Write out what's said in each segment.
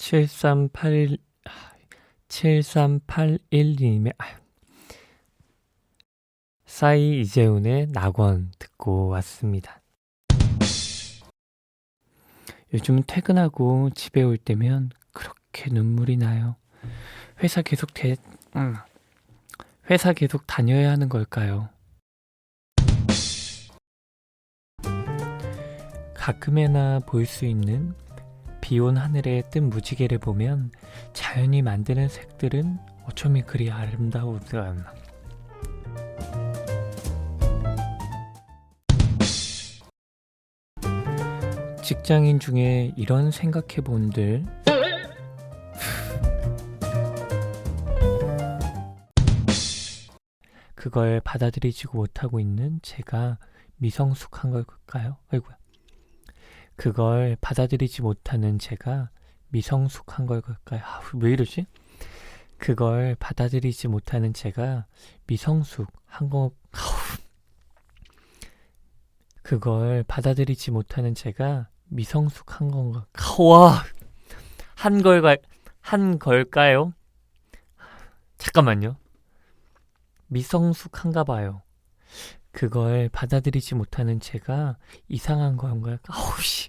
7381 7381님의 아, 싸이 이재훈의 낙원 듣고 왔습니다. 요즘 퇴근하고 집에 올 때면 그렇게 눈물이 나요. 회사 계속 대, 음, 회사 계속 다녀야 하는 걸까요? 가끔에나 볼 수 있는 비온 하늘에 뜬 무지개를 보면 자연이 만드는 색들은 어쩜 그리 아름다우다. 직장인 중에 이런 생각해 본들 그걸 받아들이지고 못하고 있는 제가 미성숙한 걸까요? 아이고야. 그걸 받아들이지 못하는 제가 미성숙한 걸까요? 아, 왜 이러지? 그걸 받아들이지 못하는 제가 미성숙한 거. 그걸 받아들이지 못하는 제가 미성숙한 건가? 와, 한 걸까 한 걸까요? 잠깐만요. 미성숙한가 봐요. 그걸 받아들이지 못하는 제가 이상한 건가요? 아우 씨.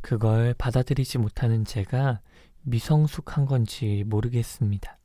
그걸 받아들이지 못하는 제가 미성숙한 건지 모르겠습니다.